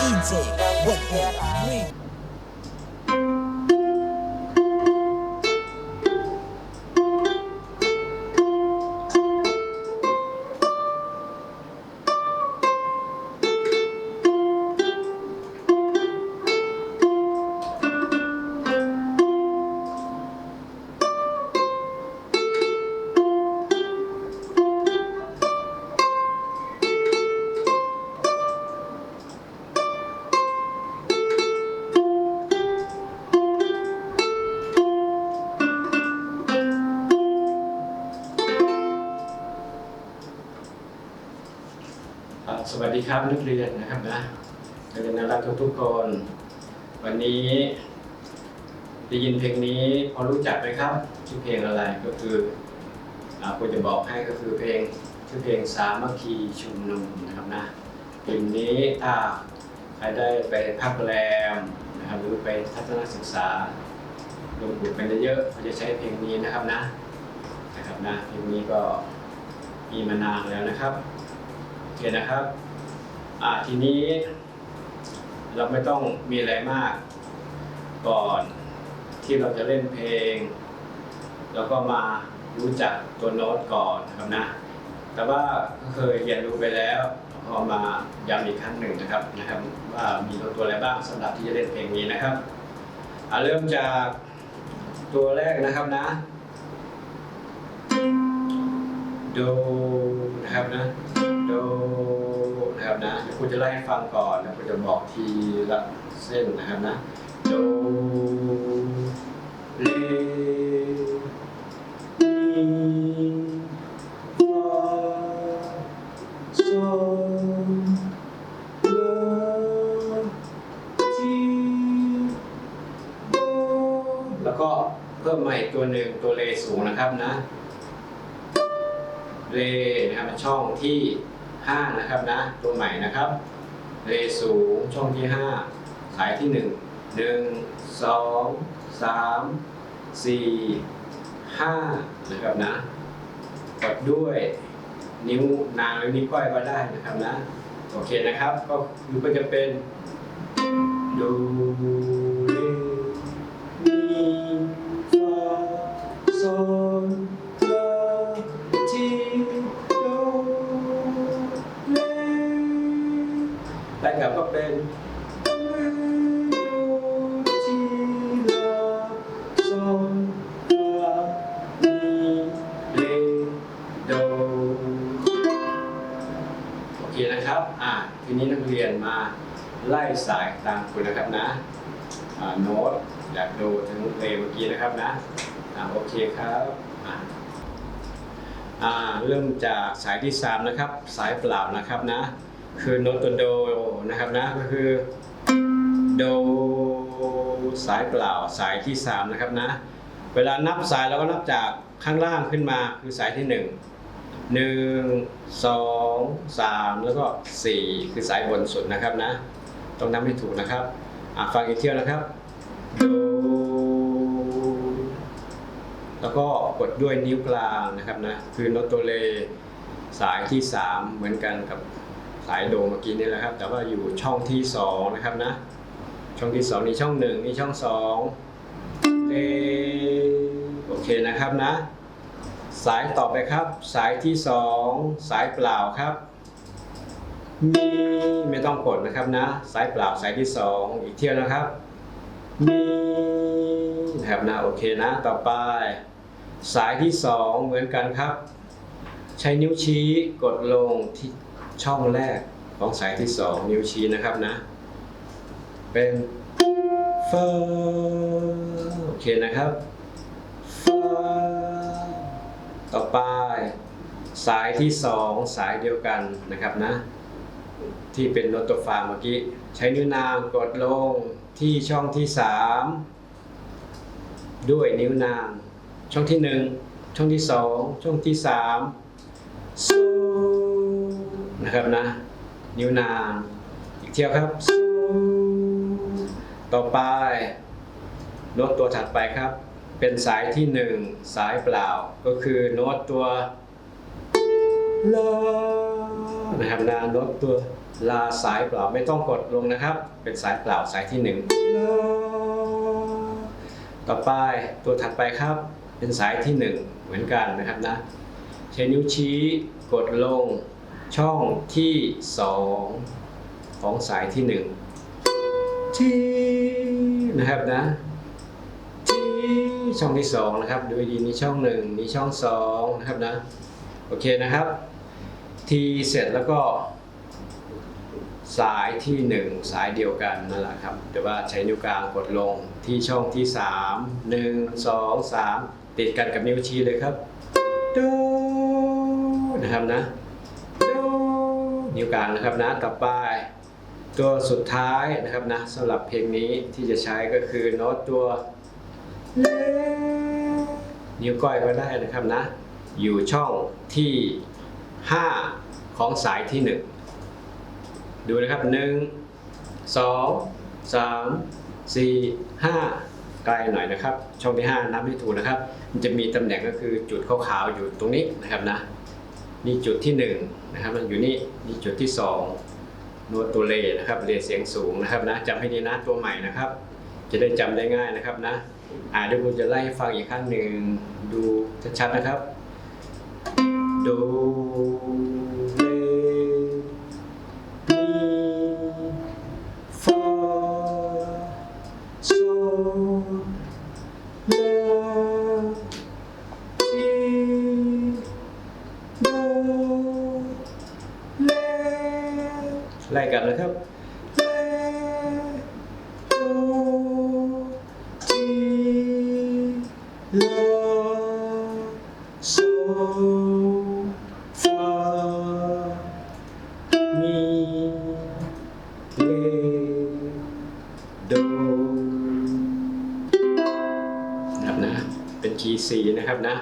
DJ What สวัสดีครับนักเรียนนะครับนะนักเรียนน่ารักทุกคน วันนี้ได้ยินเพลงนี้พอรู้จักไหมครับชื่อเพลงอะไรก็คืออ่าผมจะบอกให้ก็คือเพลงชื่อเพลงสามัคคีชุมนุมนะครับนะเพลงนี้ถ้าใครได้ไปพักแรมนะครับหรือไปทัศนศึกษาลงบุตรกันเยอะๆเขาจะใช้เพลงนี้นะครับนะนะครับนะเพลงนี้ก็มีมานานแล้วนะครับ เคนะครับทีนี้เราไม่ต้องมีอะไรมาก ก่อนที่เราจะเล่นเพลงเราก็มารู้จักตัวโน้ตก่อนนะครับนะ แต่ว่าเคยเรียนรู้ไปแล้วพอมาย้ำอีกครั้งหนึ่งนะครับนะครับ ว่ามีตัวตัวอะไรบ้างสำหรับที่จะเล่นเพลงนี้นะครับเริ่มจากตัวแรกนะครับนะโดนะครับนะ นะครับนะเดี๋ยวครูจะไล่ให้ฟังก่อนแล้วครูจะบอกทีละเส้นนะครับนะโดเลมีฟาโซลทีโดแล้วก็เพิ่มใหม่ตัวหนึ่งตัวเลสูงนะครับนะเรนะครับช่องที่ 5 นะครับนะตัวใหม่นะครับเรสูงช่องที่ 5 สายที่ 1 1 2 3 4 5 นะครับนะกดด้วยนิ้วนางหรือนิ้วก้อยก็ได้นะครับนะ โอเคนะครับ ก็คือก็จะเป็นดู ตามคุณนะครับนะโน้ตจากโดถึงเรเมื่อกี้นะครับนะโอเคครับเริ่มจากสายที่ 3 นะครับ สายเปล่านะครับนะ คือโน้ตตัวโดนะครับนะก็คือโดสายเปล่าสายที่ 3 นะครับนะ เวลานับสายเราก็นับจากข้างล่างขึ้นมาคือสายที่1หนึ่งสองสามแล้วก็สี่คือสายบนสุดนะครับนะ ต้องนับให้ถูกนะครับอะฟังอีกเที่ยวนะครับโดแล้วก็กดด้วยนิ้วกลางนะครับนะคือโนตโตเลสายที่ 3 เหมือนกันกับสายโดเมื่อกี้นี่แหละครับ แต่ว่าอยู่ช่องที่2นะครับนะช่องที่2นี่ช่อง1นี่ช่อง2เลโอเคนะครับนะ สายต่อไปครับ สายที่สองสายเปล่าครับ มีไม่ต้องกดนะครับนะ สายเปล่าสายที่สองอีกเที่ยวนะครับ มีนะครับนะโอเคนะ ต่อไป สายที่สองเหมือนกันครับ ใช้นิ้วชี้กดลงที่ช่องแรกของสายที่สองนิ้วชี้นะครับนะ เป็นเฟอโอเคนะครับเฟอต่อไป สายที่สองสายเดียวกันนะครับนะ ที่เป็นโนตตัวฟาเมื่อกี้ ใช้นิ้วนางกดลงที่ช่องที่สามด้วยนิ้วนาง ช่องที่หนึ่งช่องที่สองช่องที่สามโซนะครับนะ นิ้วนาง อีกเที่ยวครับโซต่อไปโน้ตตัวถัดไปครับ เป็นสายที่หนึ่งสายเปล่า ก็คือโน้ตตัวลานะครับนะโน้ตตัว ลาสายเปล่าไม่ต้องกดลงนะครับ เป็นสายเปล่าสายที่หนึ่งต่อไปตัวถัดไปครับ เป็นสายที่หนึ่งเหมือนกันนะครับนะใช้นิ้วชี้กดลงช่องที่สองของสายที่หนึ่งที่นะครับนะที่ช่องที่สองนะครับดูดีนี่ช่องหนึ่งนี่ช่องสองนะครับนะโอเคนะครับทีเสร็จแล้วก็ สายที่หนึ่งสายเดียวกันนั่นแหละครับ แต่ว่าใช้นิ้วกลางกดลงที่ช่องที่สามหนึ่งสองสามติดกันกับนิ้วชี้เลยครับดูนะครับนะดูนิ้วกลางนะครับนะต่อไป ตัวสุดท้ายนะครับนะสำหรับเพลงนี้ที่จะใช้ก็คือโน้ตตัว นิ้วก้อยก็ได้นะครับนะ อยู่ช่องที่ 5 ของสายที่ 1 ดูนะครับ1 2 3 4 5ไกลหน่อยนะครับ ช่องที่ 5 นับให้ถูกนะครับ มันจะมีตำแหน่งก็คือจุดขาวๆอยู่ตรงนี้นะครับนะนี่จุดที่1นะครับมันอยู่นี่นี่จุดที่2โนตัวเลนะครับเลเสียงสูงนะครับนะจำให้ดีนะตัวใหม่นะครับ จะได้จำได้ง่ายนะครับนะอ่าเดี๋ยวผมจะไล่ให้ฟังอีกครั้งหนึ่งดูชัดๆนะครับโด เลโดนะครับนะเป็นคีย์ซีนะครับนะ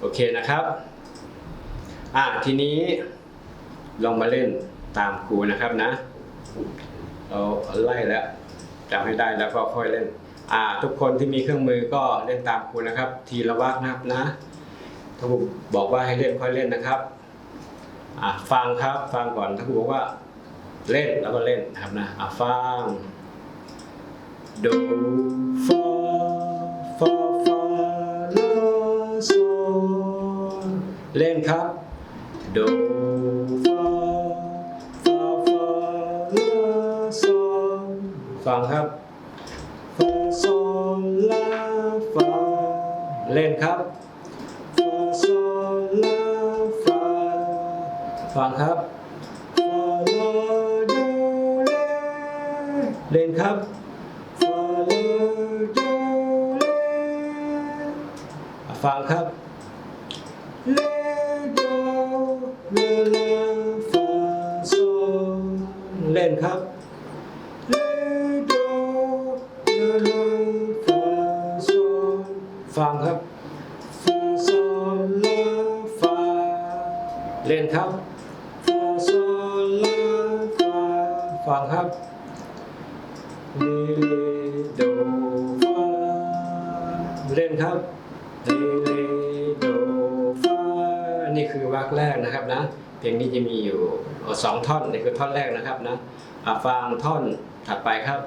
โอเคนะครับ อะทีนี้ลองมาเล่นตามครูนะครับนะ เราไล่แล้วจำให้ได้แล้วก็ค่อยเล่น อ่า ทุกคนที่มีเครื่องมือก็เล่นตามครูนะครับ ทีละวักนะครับนะ ถ้าครูบอกว่าให้เล่นค่อยเล่นนะครับอ่าฟังครับฟังก่อนถ้าครูบอกว่า เล่นแล้วก็เล่นนะครับนะอ่าฟังโดฟาฟาฟาลาโซเล่นครับโดฟาฟาฟาลาโซฟังครับฟาโซลาฟาเล่นครับ ฟังครับฟาลาโดเลเล่นครับฟาลาโดเลฟังครับเลโดเลเลฟาโซเล่นครับเลโดเลเลฟาโซฟังครับฟาโซลาฟาเล่นครับ ฟังครับเลโดฟาเล่นครับเลเลโดฟานี่คือวรรคแรกนะครับนะเพลงนี้จะมีอยู่สองท่อนนี่คือท่อนแรกนะครับนะฟังท่อนถัดไปครับ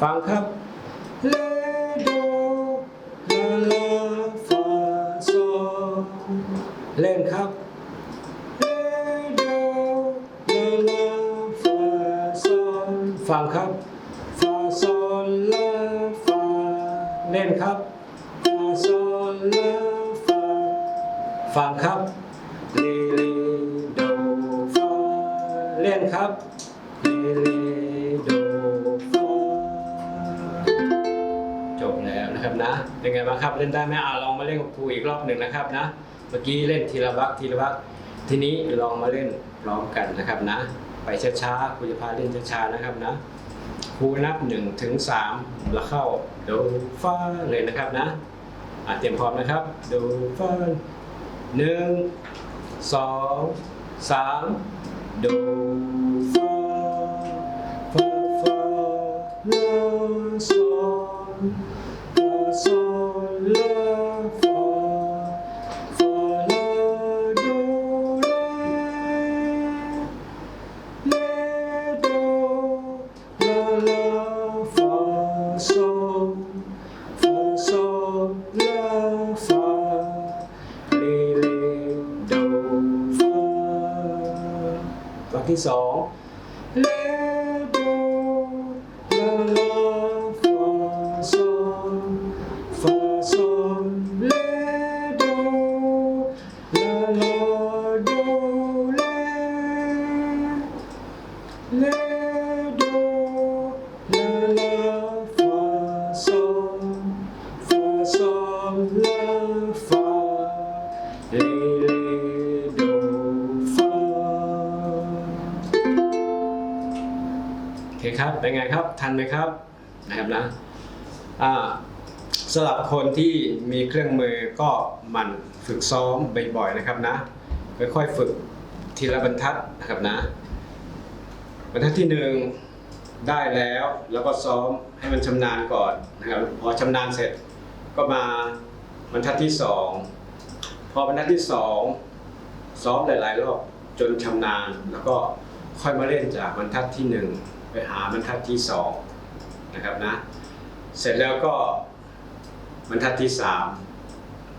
ฟังครับเลโดลาลาฟาโซเล่นครับเลโดลาลาฟาโซฟังครับฟาโซลาฟาเล่นครับฟาโซลาฟาฟังครับเลเลโดฟาเล่นครับเลเล เป็นไงบ้างครับเล่นได้ไหมอ่าลองมาเล่นกับครูอีกรอบหนึ่งนะครับนะ เมื่อกี้เล่นทีละวักทีละวักทีนี้ลองมาเล่นพร้อมกันนะครับนะ ไปช้าๆครูจะพาเล่นช้าๆนะครับนะครูนับหนึ่งถึงสามแล้วเข้าโดฟาเลยนะครับนะอะเตรียมพร้อมนะครับโดฟาหนึ่งสองสามโด วักที่สองเลโดลาลาฟาโซฟาซอนเลโดลา ครับเป็นไงครับทันไหมครับนะครับนะอ่าสำหรับคนที่มีเครื่องมือก็มันฝึกซ้อมบ่อยๆนะครับนะค่อยๆฝึกทีละบรรทัดนะครับนะ บรรทัดที่หนึ่งได้แล้วแล้วก็ซ้อมให้มันชำนาญก่อนนะครับพอชำนาญเสร็จก็มาบรรทัดที่สองพอบรรทัดที่สองซ้อมหลายๆรอบจนชำนาญแล้วก็ค่อยมาเล่นจากบรรทัดที่หนึ่ง ไปหาบรรทัดที่สองนะครับนะ เสร็จแล้วก็บรรทัดที่สาม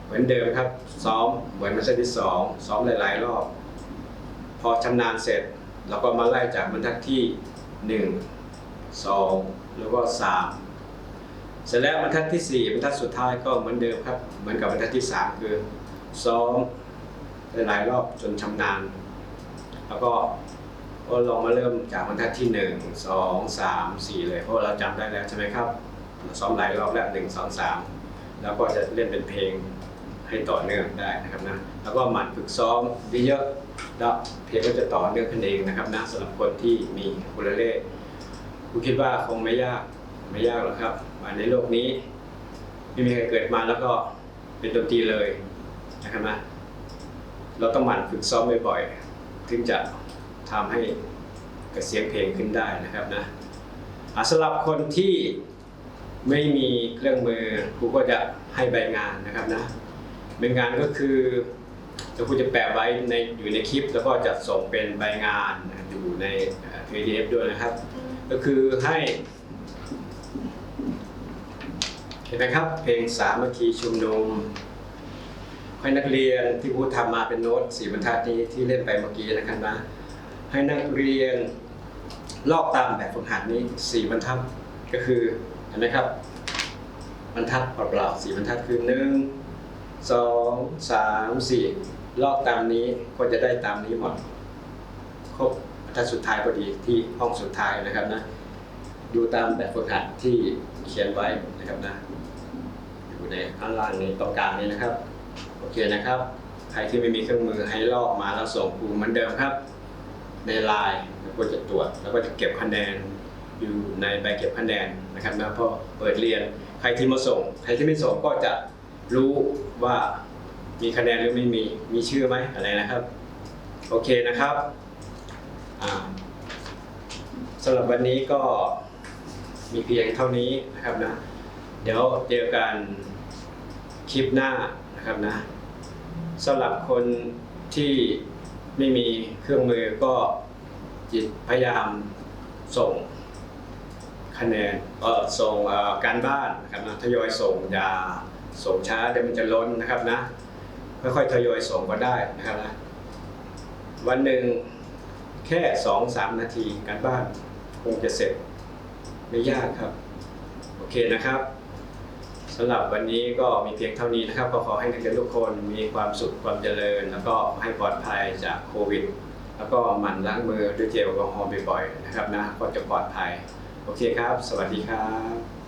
เหมือนเดิมครับ ซ้อมเหมือนบรรทัดที่สองซ้อมหลาย ๆ รอบ พอชำนาญเสร็จเราก็มาไล่จากบรรทัดที่หนึ่งสองแล้วก็สามเสร็จแล้วบรรทัดที่สี่บรรทัดสุดท้ายก็เหมือนเดิมครับ เหมือนกับบรรทัดที่สามคือซ้อมหลายๆรอบจนชำนาญ แล้วก็ ก็ลองมาเริ่มจากบรรทัดที่หนึ่งสองสามสี่เลยเพราะเราจำได้แล้วใช่ไหมครับเราซ้อมหลายรอบแล้วหนึ่งสองสามแล้วก็จะเล่นเป็นเพลงให้ต่อเนื่องได้นะครับนะแล้วก็หมั่นฝึกซ้อมเยอะๆแล้วเพลงก็จะต่อเนื่องขึ้นเองนะครับนะสำหรับคนที่มีอุคูเลเล่ผมคิดว่าคงไม่ยากไม่ยากหรอกครับมาในโลกนี้ไม่มีใครเกิดมาแล้วก็เป็นดนตรีเลยนะครับนะเราต้องหมั่นฝึกซ้อมบ่อยๆถึงจะ ทำให้กระเสียงเพลงขึ้นได้นะครับนะสำหรับคนที่ไม่มีเครื่องมือครูก็จะให้ใบงานนะครับนะใบงานก็คือจะครูจะแปะไว้ในอยู่ในคลิป แล้วก็จะส่งเป็นใบงานอยู่ในเอ่อ PDF ด้วยนะครับ ก็คือให้เห็นไหมครับเพลงสามัคคีชุมนุมให้นักเรียนที่พูดทำมาเป็นโน้ตสี่บรรทัดนี้ที่เล่นไปเมื่อกี้นะครับนะ ให้นักเรียนลอกตามแบบฝึกหัดนี้สี่บรรทัดก็คือเห็นไหมครับ บรรทัดเปล่าๆสี่บรรทัดคือหนึ่งสองสามสี่ลอกตามนี้ก็จะได้ตามนี้หมดครบบรรทัดสุดท้ายพอดีที่ห้องสุดท้ายนะครับนะดูตามแบบฝึกหัดที่เขียนไว้นะครับนะอยู่ในข้างล่างนี้ตรงกลางนี้นะครับ โอเคนะครับ ใครที่ไม่มีเครื่องมือให้ลอกมาแล้วส่งครูเหมือนเดิมครับ ในไลน์แล้วก็จะตรวจแล้วก็จะเก็บคะแนนอยู่ในใบเก็บคะแนนนะครับนะพอเปิดเรียนใครที่มาส่ง ใครที่ไม่ส่งก็จะรู้ว่ามีคะแนนหรือไม่มีมีชื่อไหมอะไรนะครับ โอเคนะครับสำหรับวันนี้ก็มีเพียงเท่านี้นะครับนะ เดี๋ยวเจอกันคลิปหน้านะครับนะสำหรับคนที่ ไม่มีเครื่องมือก็จิตพยายามส่งคะแนนเออส่งการบ้านนะครับนะทยอยส่งอย่าส่งช้าเดี๋ยวมันจะล้นนะครับนะค่อยๆทยอยส่งก็ได้นะครับนะวันหนึ่งแค่สองสามนาทีการบ้านคงจะเสร็จไม่ยากครับ โอเคนะครับ สำหรับวันนี้ก็มีเพียงเท่านี้นะครับ ก็ขอให้นักเรียนทุกคนมีความสุขความเจริญ แล้วก็ให้ปลอดภัยจากโควิด แล้วก็หมั่นล้างมือด้วยเจลแอลกอฮอล์บ่อยๆนะครับนะก็จะปลอดภัย โอเคครับ สวัสดีครับ